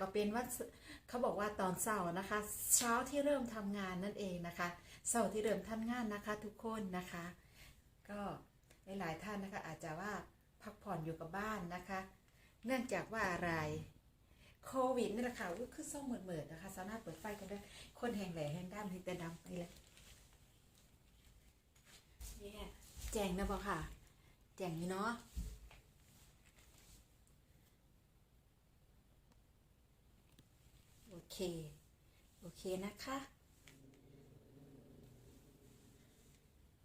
ก็เป็นว่าเขาบอกว่าตอนเช้านะคะ เช้าที่เริ่มทำงานนั่นเองนะคะเช้าที่เริ่มทำงานนะคะ ทุกคนนะคะ ก็หลายๆท่านนะคะ อาจจะว่าพักผ่อนอยู่กับบ้านนะคะ เนื่องจากว่าอะไรโควิดนี่แหละค่ะอุ๊ยคือซ่องเหมือนเหมือนๆนะคะสามารถเปิดไฟกันได้คนแห่งแหล่แห่งด้านที่แต่ดำไปเลยนี่ค่ะแจงนะบอกค่ะ แจงนี่เนาะ โอ เค โอเคนะคะ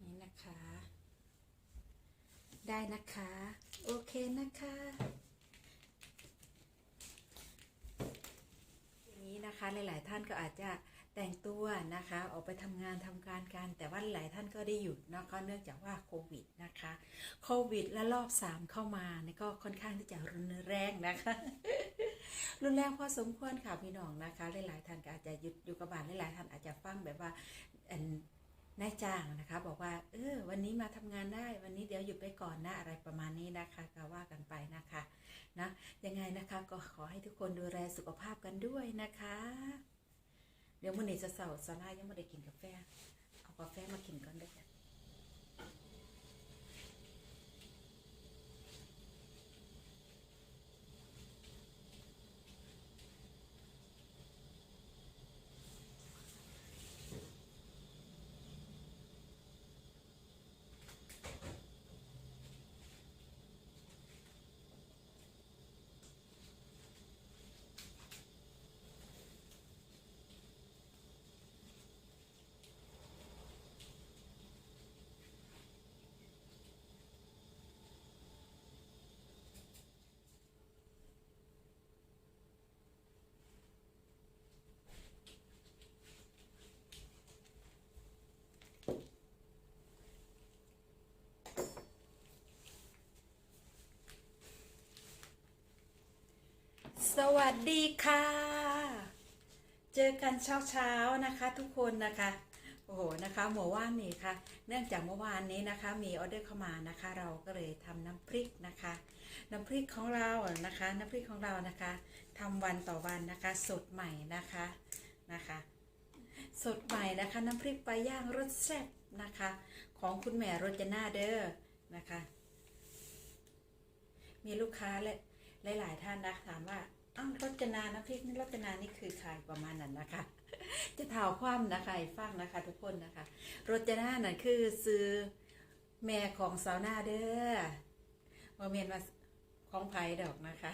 นี่นะคะ ได้นะคะ โอเคนะคะอย่างนี้นะคะ หลาย ๆ ท่านก็อาจจะ แต่งตัวนะคะออกไปทำงานทำการกัน แต่ว่าหลายท่านก็ได้หยุดเนาะก็เนื่องจากว่าโควิดนะคะโควิดและรอบสามเข้ามานี่ก็ค่อนข้างที่จะรุนแรงนะคะรุนแรงพอสมควรค่ะพี่น้องนะคะหลายๆท่านก็อาจจะหยุดอยู่กับบ้านหลายๆท่านอาจจะฟังแบบว่านายจ้างนะคะบอกว่าเออวันนี้มาทำงานได้วันนี้เดี๋ยวหยุดไปก่อนนะอะไรประมาณนี้นะคะก็ว่ากันไปนะคะนะยังไงนะคะก็ขอให้ทุกคนดูแลสุขภาพกันด้วยนะคะ เดี๋ยวมื้อนี้จะเสาร์ซาร่ายังไม่ได้กินกาแฟ เอากาแฟมากินก่อนเด้อ สวัสดีค่ะ เจอกันเช้าเช้าๆนะคะทุกคนนะคะ โอ้โหนะคะเมื่อวานนี้ค่ะ เนื่องจากเมื่อวานนี้นะคะ มีออเดอร์เข้ามานะคะ เราก็เลยทำน้ำพริกนะคะ น้ำพริกของเรานะคะ น้ำพริกของเรานะคะทำวันต่อวันนะคะ สดใหม่นะคะนะคะ สดใหม่นะคะ น้ำพริกปลาย่างรสแซ่บนะคะ ของคุณแม่รจนาเด้อนะคะ มีลูกค้าและ หลายๆท่านนะถามว่าอ้าวรจนาน้ำพริกนี่รจนานี่คือใครประมาณนั้นนะคะ จะถามความนะคะให้ฟังนะคะ ทุกคนนะคะรจนานั่นคือซื้อแม่ของสาวหน้าเด้อมาเมียนมาของไผ่ดอกนะคะ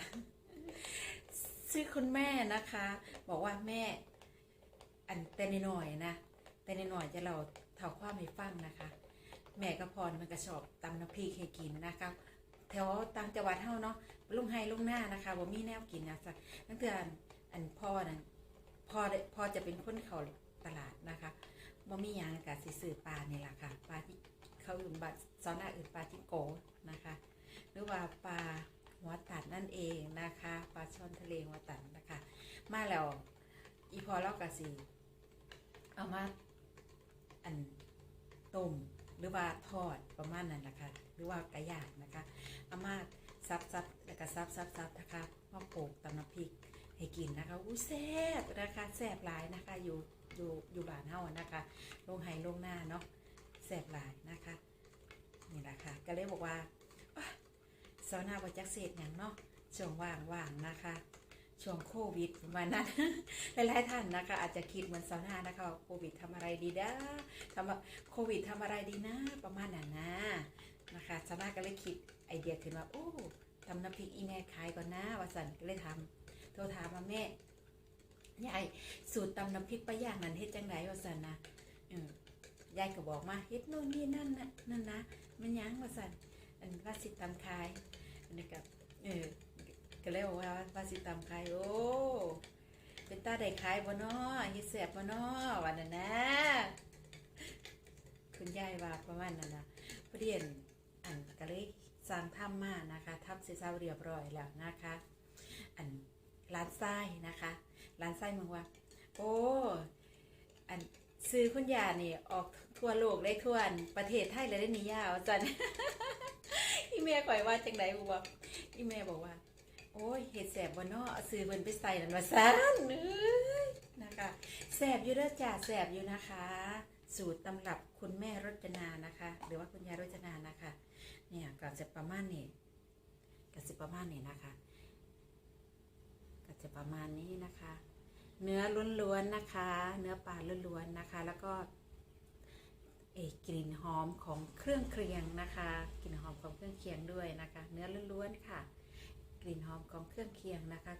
ซื้อคุณแม่นะคะ บอกว่าแม่อันแต่น้อยนะแต่น้อยจะเราเท่าความให้ฟังนะคะ แม่ก็พรมันก็ชอบตำน้ำพริกให้กินนะคะแถวต่างจังหวัดเฮาเนาะ ลุงไฮลุงหน้านะคะว่ามีแนวกินนะสักนั่นคืออันอันพ่อนั่นพ่อพ่อจะเป็นคนเขาตลาดนะคะว่ามีหยังกับสิซื้อปลานี่แหละค่ะปลาที่เขาอื่นบาซอนหน้าอื่นปลาที่โกนะคะ หรือว่าปลาหัวตัดนั่นเองนะคะปลาช่อนทะเลหัวตัดนะคะ มาแล้วอีพอเล่ากะสีเอามาอันต้มหรือว่าทอดประมาณนั้นนะคะ หรือว่ากระยางนะคะอามา ซับซับแล้วก็ซับซับซับนะคะมาโปกตำน้ำพริกให้กินนะคะอู้แซ่บนะคะแซ่บหลายนะคะอยู่อยู่อยู่บ้านเฮานะคะลงไห้ลงหน้าเนาะแซ่บหลายนะคะนี่แหละค่ะก็เลยบอกว่าสาวนาบจักเศษอย่างเนาะช่วงว่างว่างๆนะคะช่วงโควิดประมาณนั้นหลายๆท่านนะคะ อาจจะคิดเหมือนสาวนานะคะโควิดทำอะไรดีนะทำโควิดทำอะไรดีนะประมาณนั้นนะ นะคะสาวนาก็เลยคิดไอเดียขึ้นว่าโอ้ทำน้ำพริกอีแม่ขายก่อนนะวาสันก็เลยทำโทรถามมาแม่ยายสูตรตำน้ำพริกปลาย่างนั้นเฮ็ดจังไดว่าสันนะยายก็บอกมาเฮ็ดโน่นนี่นั่นนะนั่นนะมันยังวาสันอันว่าสิตำขายอันนี้ก็เออก็เลยบอกว่าว่าสิตำขายโอ้เป็นตาได้ขายบ่เนาะเฮ็ดแซ่บบ่เนาะว่านั่นนะคุณยายว่าประมาณนั้นนะพอดีอัน อันก็เลยสร้างถ้ำมานะคะถ้ำเสร็จเรียบเรียบร้อยแล้วนะคะ อันร้านไส้นะคะร้านไส้เมืองว่า โอ้อันซื้อคุณยานี่ออกทั่วโลกได้ทั่วประเทศไทยเลยได้นิยาวจันอีเมม่ข่อยว่าจังไดบ่ว่าอีแม่บอกว่า โอ้ยเห็ดแสบบ่เนอซื้อเพิ่นไปใส่นั่นว่าซั่นเอ้ยนะคะแสบอยู่เด้อจ้าแสบอยู่นะคะ สูตรตำรับคุณแม่รจนานะคะ หรือว่าคุณยายรจนานะคะ เนี่ยก็จะประมาณนี้ก็จะประมาณนี้นะคะก็จะประมาณนี้นะคะ เนื้อล้วนๆนะคะ เนื้อปลาล้วนๆนะคะ แล้วก็เอกลิ่นหอมของเครื่องเคียงนะคะกลิ่นหอมของเครื่องเคียงด้วยนะคะ เนื้อล้วนๆค่ะ กลิ่นหอมของเครื่องเคียงนะคะ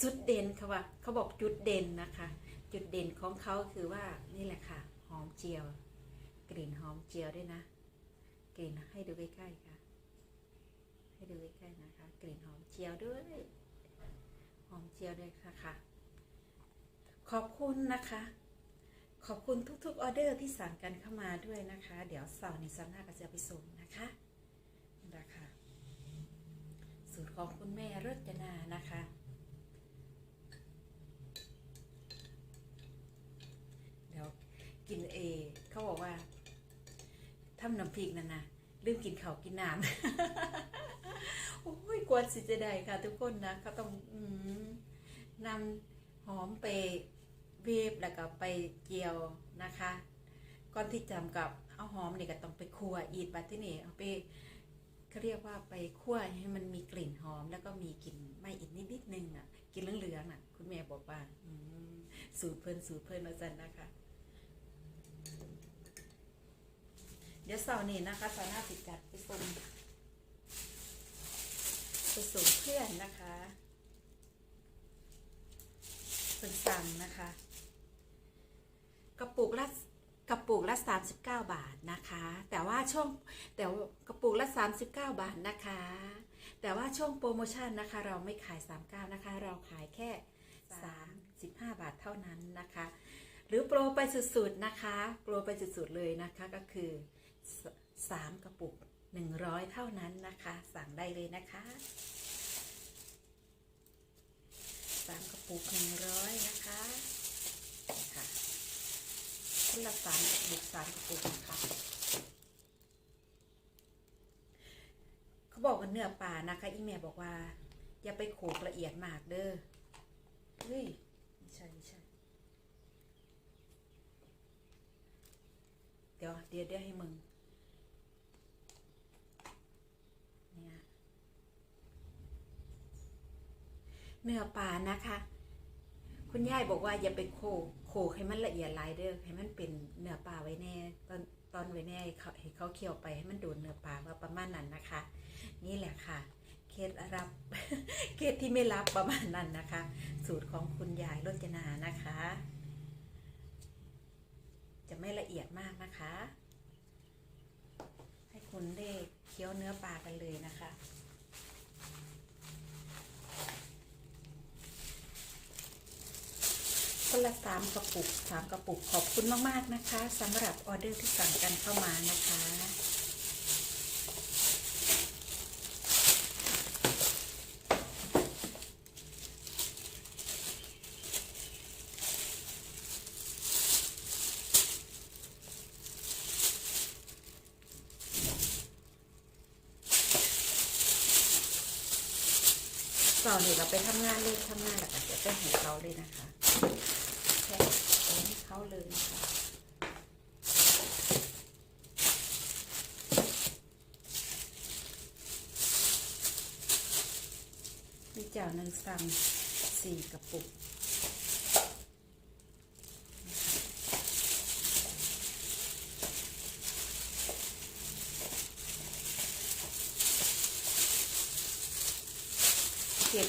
สุดเด่นเขาว่าเขาบอกจุดเด่นนะคะ จุดเด่นของเขาคือว่านี่แหละค่ะ หอมเจียว กลิ่นหอมเจียวด้วยนะ กลิ่นให้ดูใกล้ๆค่ะ ให้ดูใกล้ๆนะคะ กลิ่นหอมเจียวด้วย หอมเจียวด้วยค่ะค่ะ ขอบคุณนะคะ ขอบคุณทุกๆออเดอร์ที่สั่งกันเข้ามาด้วยนะคะ เดี๋ยวเสาร์นี้เสาร์หน้าก็จะไปส่งนะคะนะคะสูตรของคุณแม่รจนานะคะเดี๋ยวกินเอเขาบอกว่า ทำน้ำพริกนั่นนะลืมกินข้าวกินน้ำ โอ้ยกวนสิจะได้ค่ะ ทุกคนนะเขาต้องอนำหอมไปเวฟแล้วก็ไปเจียวนะคะ ก่อนที่จำกับเอาหอมเนี่ยก็ต้องไปคั่วอีดบัดที่นี่เอาไปเขาเรียกว่าไปคั่วให้มันมีกลิ่นหอม แล้วก็มีกลิ่นไหม้อีกนิดนิดนึงอะกลินเหลืองๆน่ะ คุณแม่บอกว่าสูตรเพิ่นสูตรเพิ่นอาจารย์นะคะ เดี๋ยวเสาร์นี้นะคะเสาร์หน้าติดจัดไปส่งไปส่งเพื่อนนะคะเพิ่นสั่งนะคะ กระปุกละกระปุกละ 39 บาทนะคะ แต่ว่าช่วงแต่วกระปุกละ 39 บาทนะคะ แต่ว่าช่วงโปรโมชั่นนะคะ เราไม่ขาย 39 นะคะ เราขายแค่ 35 บาทเท่านั้นนะคะ หรือโปรไปสุดๆนะคะ โปรไปสุดๆเลยนะคะก็คือ 3 กระปุก 100 เท่านั้นนะคะ สั่งได้เลยนะคะสามกระปุก 100 นะคะค่ะคนละสามกระปุกสามกระปุกนะคะเขาบอกว่าเนื้อปลานะคะ อีเมลบอกว่า อย่าไปโขกละเอียดมากเด้อเฮ้ยไม่ใช่ไม่ใช่เดี๋ยวเดี๋ยวเดี๋ยวให้มึง เนี่ย เนื้อปลานะคะ คุณยายบอกว่าอย่าไปโขกโขกให้มันละเอียดลายเด้อให้มันเป็นเนื้อปลาไว้แน่ตอนตอนไว้แน่เขาให้เขาเคี่ยวไปให้มันโดนเนื้อปลาว่าประมาณนั้นนะคะ นี่แหละค่ะ เคล็ดรับเคล็ดที่ไม่รับประมาณนั้นนะคะ สูตรของคุณยายรจนานะคะ จะไม่ละเอียดมากนะคะ ให้คุณได้เคี้ยวเนื้อปลากันเลยนะคะ คนละสามกระปุกสามกระปุกขอบคุณมาก ๆ นะคะสำหรับออเดอร์ที่สั่งกันเข้ามานะคะ ต่อนนี้เราไปทำงานเลยทำงานแล้วก็จะไปให้เขาเลยนะคะแค่เอาให้เขาเลยนะคะมีเจ้าหนึ่งสั่งสี่กระปุก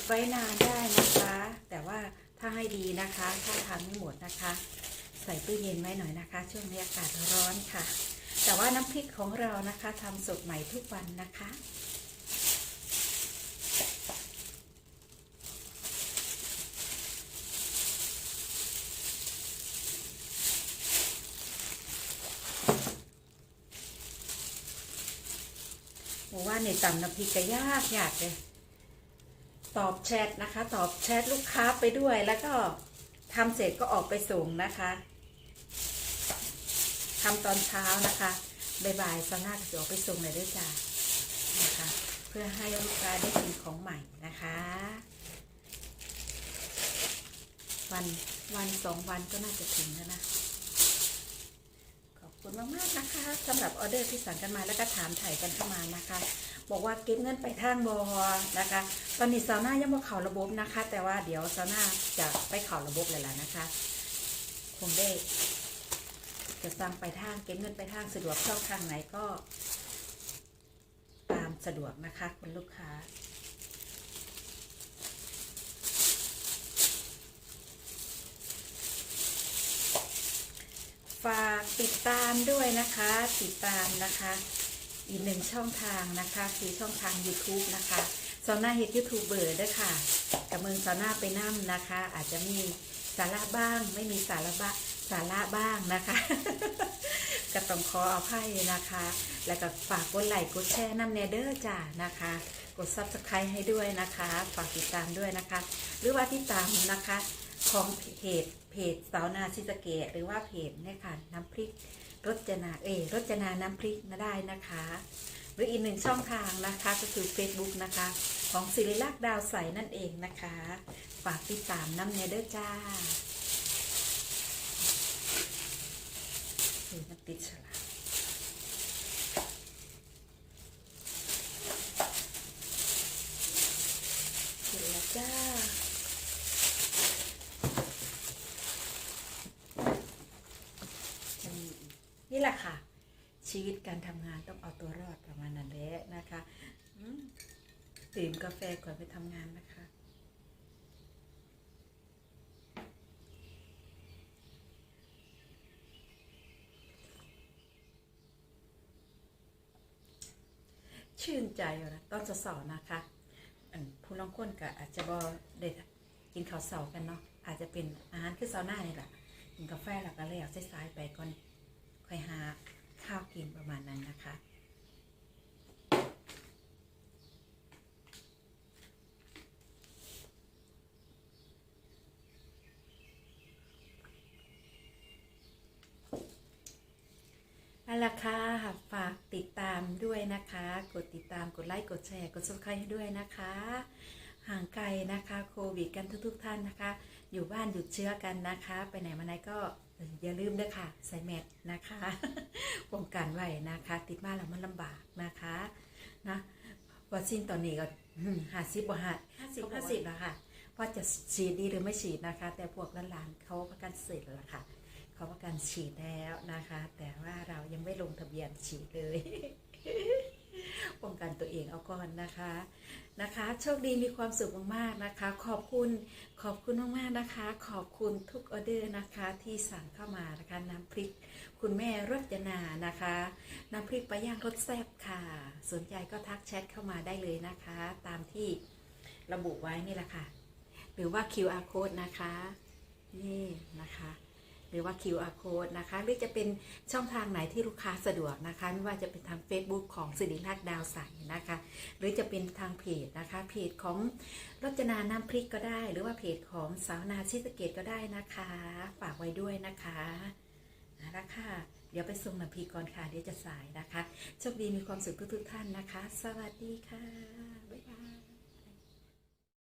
ไว้นานได้นะคะ แต่ว่าถ้าให้ดีนะคะ ถ้าทานไม่หมดนะคะ ใส่ตู้เย็นไว้หน่อยนะคะ ช่วงนี้อากาศร้อนค่ะ แต่ว่าน้ำพริกของเรานะคะทำสดใหม่ทุกวันนะคะว่าในตำน้ำพริกก็ยากยากเลย ตอบแชทนะคะ ตอบแชทลูกค้าไปด้วยแล้วก็ทำเสร็จก็ออกไปส่งนะคะทำตอนเช้านะคะบ่ายๆสนาก็จะออกไปส่งเลยด้วยจ้านะคะ เพื่อให้ลูกค้าได้กินของใหม่นะคะ วันวันสองวันก็น่าจะถึงแล้วนะขอบคุณมากๆนะคะสำหรับออเดอร์ที่สั่งกันมาแล้วก็ถามถ่ายกันเข้ามานะคะ บอกว่าเก็บเงินไปทางบอนะคะ ตอนนี้ซาวน่ายังบ่เข่าระบบนะคะ แต่ว่าเดี๋ยวซาวน่าจะไปเข่าระบบเลยล่ะนะคะ คงได้จะสั่งไปทางเก็บเงินไปทางสะดวกช่องทางไหนก็ ตามสะดวกนะคะคุณลูกค้าฝากติดตามด้วยนะคะ ติดตามนะคะ อีกหนึ่งช่องทางนะคะคือช่องทาง YouTube นะคะซาวน่าเฮดยูทูบเบอร์ด้วยค่ะกับเมืองซาวน่าไปนั่นะคะ อาจจะมีสาระบ้าง ไม่มีสาระบ้างสาระบ้างนะคะก็ต้องขออภัยนะคะ แล้วก็ฝากกดไลค์กดแชร์น้ำเนเดอร์จ้านะคะ กด Subscribe ให้ด้วยนะคะ ฝากติดตามด้วยนะคะ หรือว่าติดตามนะคะของเพจ จสาวนาชิสเกตหรือว่าเพจเนี่ยค่ะน้ำพริกรสจนาเอรสจนาน้ำพริกมาได้นะคะ หรืออีกหนึ่งช่องทางนะคะก็คือ Facebook นะคะ ของศิริลักษ์ดาวใสนั่นเองนะคะ ฝากติดตามน้ำเนเดอร์จ้าติดฉลากเสร็จแล้วจ้า อืม นี่แหละค่ะ ชีวิตการทำงานต้องเอาตัวรอดประมาณนั้นแหละนะคะดื่มกาแฟก่อนไปทำงานนะคะ ชื่นใจอยู่นะตอนสาวๆนะคะผู้น้องคนก็อาจจะบอเด็ดกินข้าวเสากันเนาะอาจจะเป็นอาหารคือเสาหน้านี่แหละกินกาแฟแล้วก็แล้วสายๆไปก่อน ค่อยหาข้าวกินประมาณนั้นนะคะ เอาละค่ะฝากติดตามด้วยนะคะ กดติดตาม กดไลค์ กดแชร์ กดซับสไครต์ให้ด้วยนะคะ ห่างไกลนะคะ โควิดกันทุกๆท่านนะคะ อยู่บ้านหยุดเชื้อกันนะคะ ไปไหนมาไหนก็ อย่าลืมด้วยค่ะ ใส่แมสนะคะป้องกันไว้นะคะ ติดบ้านแล้วมันลำบากนะคะนะวัคซีนตอนนี้ก็ห้าสิบกว่าห้าห้าสิบห้าสิบแล้วค่ะว่าจะฉีดดีหรือไม่ฉีดนะคะ แต่พวกหลานๆเขาประกันเสร็จแล้วล่ะค่ะเขาประกันฉีดแล้วนะคะ แต่ว่าเรายังไม่ลงทะเบียนฉีดเลย ป้องกันตัวเองเอาก่อนนะคะนะคะ โชคดีมีความสุขมากๆนะคะ ขอบคุณขอบคุณมากๆนะคะ ขอบคุณทุกออเดอร์นะคะที่สั่งเข้ามานะคะน้ำพริก คุณแม่รจนานะคะ น้ำพริกปลาย่างรสแซ่บค่ะ สนใจก็ทักแชทเข้ามาได้เลยนะคะ ตามที่ระบุไว้นี่แหละค่ะ หรือว่า QR code นะคะ นี่นะคะ หรือว่า QR code นะคะ หรือจะเป็นช่องทางไหนที่ลูกค้าสะดวกนะคะ ไม่ว่าจะเป็นทาง Facebook ของสิริราชดาวใสนะคะ หรือจะเป็นทางเพจนะคะ เพจของรจนาน้ำพริกก็ได้ หรือว่าเพจของสาวนาชิสเกตก็ได้นะคะ ฝากไว้ด้วยนะคะเอาละค่ะเดี๋ยวไปส่งน้ำพริกก่อนค่ะ เดี๋ยวจะสายนะคะ โชคดีมีความสุขทุกๆท่านนะคะ สวัสดีค่ะ